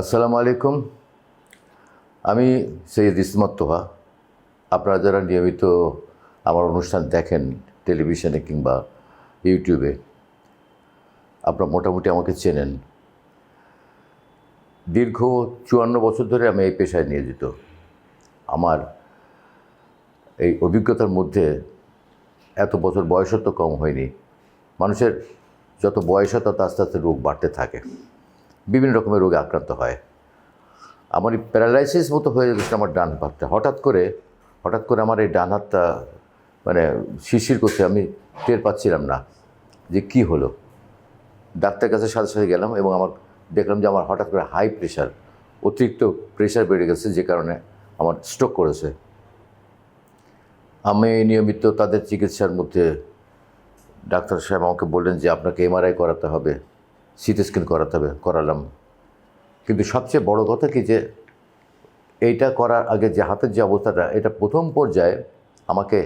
আসসালামু আলাইকুম। আমি সৈয়দ ইসমত তোহা। আপনারা যারা নিয়মিত আমার অনুষ্ঠান দেখেন টেলিভিশনে কিংবা ইউটিউবে, আপনারা মোটামুটি আমাকে চেনেন। দীর্ঘ চুয়ান্ন বছর ধরে আমি এই পেশায় নিয়োজিত। আমার এই অভিজ্ঞতার মধ্যে এত বছর বয়সও তো কম হয়নি। মানুষের যত বয়স হয় তত আস্তে আস্তে রোগ বাড়তে থাকে। বিভিন্ন রকমের রোগে আক্রান্ত হয়। আমার এই প্যারালাইসিস মতো হয়ে গেছে আমার ডান হাতটা। হঠাৎ করে হঠাৎ করে আমার এই ডান হাতটা মানে শিরশির করছে, আমি টের পাচ্ছিলাম না যে কি হলো। ডাক্তারের কাছে সাথে সাথে গেলাম এবং আমার দেখলাম যে আমার হঠাৎ করে হাই প্রেশার অতিরিক্ত প্রেশার বেড়ে গেছে যে কারণে আমার স্ট্রোক করেছে। আমি নিয়মিত তাদের চিকিৎসার মধ্যে ডাক্তার সাহেব আমাকে বললেন যে আপনাকে এমআরআই করাতে হবে। সিটি স্ক্যান করাতে হবে, করালাম। কিন্তু সবচেয়ে বড় কথা কি যে, এইটা করার আগে যে হাতের যে অবস্থাটা, এটা প্রথম পর্যায়ে আমাকে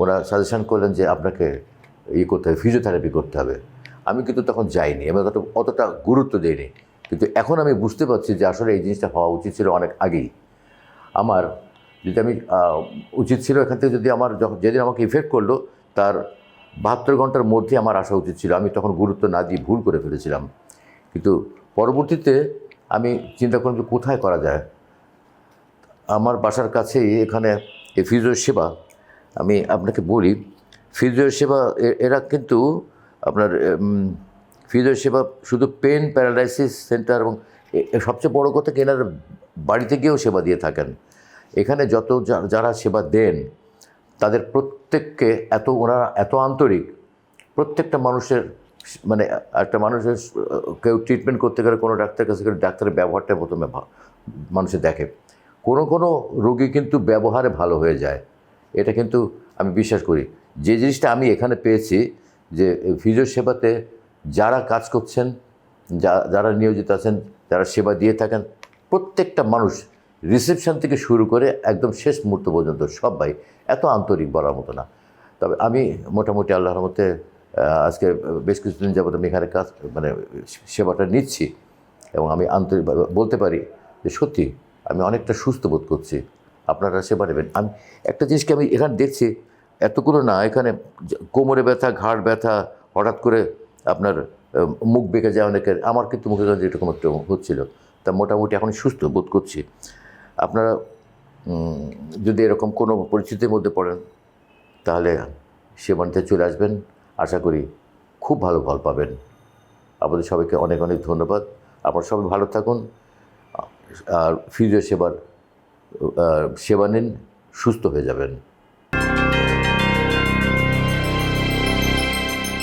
ওরা সাজেশন করলেন যে আপনাকে ই করতে হবে ফিজিওথেরাপি করতে হবে। আমি কিন্তু তখন যাইনি, আমি অতটা গুরুত্ব দিইনি। কিন্তু এখন আমি বুঝতে পারছি যে আসলে এই জিনিসটা হওয়া উচিত ছিল অনেক আগেই। আমার যদি আমি উচিত ছিল এখান থেকে যদি আমার যখন, যেদিন আমাকে ইফেক্ট করল, তার বাহাত্তর ঘণ্টার মধ্যে আমার আসা উচিত ছিল। আমি তখন গুরুত্ব না দিয়ে ভুল করে ফেলেছিলাম। কিন্তু পরবর্তীতে আমি চিন্তা করলাম যে কোথায় করা যায়? আমার বাসার কাছেই এখানে এই ফিজিও সেবা। আমি আপনাকে বলি ফিজিও সেবা এরা কিন্তু আপনার ফিজিও সেবা শুধু পেন প্যারালাইসিস সেন্টার এবং সবচেয়ে বড় কথা কি এনারা বাড়িতে গিয়েও সেবা দিয়ে থাকেন। এখানে যত যারা সেবা দেন তাদের প্রত্যেককে এত ওনারা এত আন্তরিক, প্রত্যেকটা মানুষের মানে একটা মানুষের, কেউ ট্রিটমেন্ট করতে গেলে কোনো ডাক্তারের কাছে গেলে ডাক্তারের ব্যবহারটা প্রথমে মানুষে দেখে। কোনো কোনো রোগী কিন্তু ব্যবহারে ভালো হয়ে যায়। এটা কিন্তু আমি বিশ্বাস করি। যে জিনিসটা আমি এখানে পেয়েছি যে ফিজিও সেবাতে যারা কাজ করছেন, যা- যারা নিয়োজিত আছেন, যারা সেবা দিয়ে থাকেন, প্রত্যেকটা মানুষ রিসেপশন থেকে শুরু করে একদম শেষ মুহূর্ত পর্যন্ত সবাই এত আন্তরিক বলার মতো না। তবে আমি মোটামুটি আল্লাহর মতে আজকে বেশ কিছুদিন যাবত আমি এখানে কাজ মানে সেবাটা নিচ্ছি এবং আমি আন্তরিকভাবে বলতে পারি যে সত্যি আমি অনেকটা সুস্থ বোধ করছি। আপনারা সেবা নেবেন। আমি একটা জিনিসকে আমি এখানে দেখছি, এতগুলো না, এখানে কোমরে ব্যথা, ঘাড় ব্যথা, হঠাৎ করে আপনার মুখ বেঁকে যায় অনেকের। আমার কিন্তু মুখে এরকম একটু হচ্ছিল, তা মোটামুটি এখন সুস্থ বোধ করছি। আপনারা যদি এরকম কোনো পরিস্থিতির মধ্যে পড়েন, তাহলে সেবানিতে চলে আসবেন। আশা করি খুব ভালো ফল পাবেন। আপনাদের সবাইকে অনেক অনেক ধন্যবাদ। আপনারা সবাই ভালো থাকুন। আর ফিজিও সেবার সেবা নিন, সুস্থ হয়ে যাবেন।